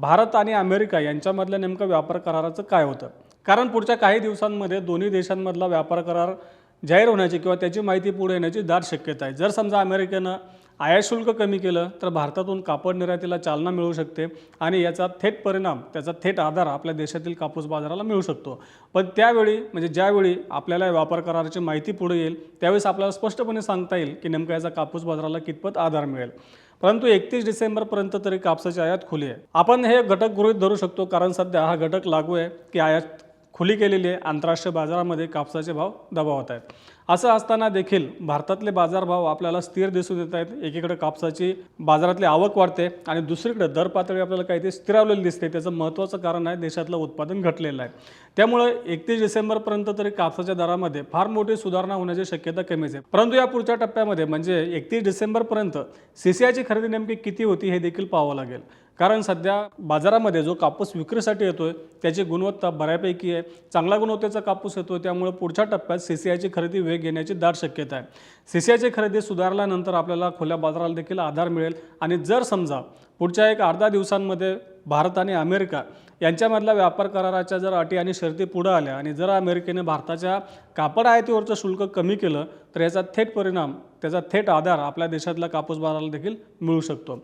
भारत आणि अमेरिका यांच्यामधल्या नेमकं व्यापार कराराचं काय होतं? कारण पुढच्या काही दिवसांमध्ये दोन्ही देशांमधला व्यापार करार जाहीर होण्याची किंवा त्याची माहिती पुढे येण्याची दाट शक्यता आहे. जर समजा अमेरिकेनं आयात शुल्क कमी केलं तर भारतातून कापड निर्यातीला चालना मिळू शकते आणि याचा थेट परिणाम त्याचा थेट आधार आपल्या देशातील कापूस बाजाराला मिळू शकतो. पण त्यावेळी म्हणजे ज्यावेळी आपल्याला व्यापार कराराची माहिती पुढे येईल त्यावेळेस आपल्याला स्पष्टपणे सांगता येईल की नेमका याचा कापूस बाजाराला कितपत आधार मिळेल. परंतु एकतीस डिसेंबरपर्यंत तरी कापसाची आयात खुली आहे. आपण हे घटक गृहीत धरू शकतो कारण सध्या हा घटक लागू आहे की आयात खुली केलेली आहे. आंतरराष्ट्रीय बाजारामध्ये कापसाचे भाव दबावत आहेत. असं असताना देखील भारतातले बाजारभाव आपल्याला स्थिर दिसून येत आहेत. एकीकडे कापसाची बाजारातली आवक वाढते आणि दुसरीकडे दर पातळी आपल्याला काहीतरी स्थिरावलेली दिसते. त्याचं महत्त्वाचं कारण आहे देशातलं उत्पादन घटलेलं आहे. त्यामुळे एकतीस डिसेंबरपर्यंत तरी कापसाच्या दरामध्ये फार मोठी सुधारणा होण्याची शक्यता कमीच आहे. परंतु या पुढच्या टप्प्यामध्ये म्हणजे एकतीस डिसेंबरपर्यंत सी सी आयची खरेदी नेमकी किती होती हे देखील पाहावं लागेल. कारण सध्या बाजारामध्ये जो कापूस विक्रीसाठी येतोय त्याची गुणवत्ता बऱ्यापैकी आहे. चांगल्या गुणवत्तेचा कापूस येतो त्यामुळे पुढच्या टप्प्यात सी सी आयची खरेदी वेग घेण्याची दाट शक्यता आहे. सी सी आयची खरेदी सुधारल्यानंतर आपल्याला खुल्या बाजाराला देखील आधार मिळेल. आणि जर समजा पुढच्या एक अर्धा दिवसांमध्ये भारत आणि अमेरिका यांच्यामधल्या व्यापार कराराच्या जर अटी आणि शर्ती पुढं आल्या आणि जर अमेरिकेने भारताच्या कापड आयातीवरचं शुल्क कमी केलं तर याचा थेट परिणाम त्याचा थेट आधार आपल्या देशातल्या कापूस बाजाराला देखील मिळू शकतो.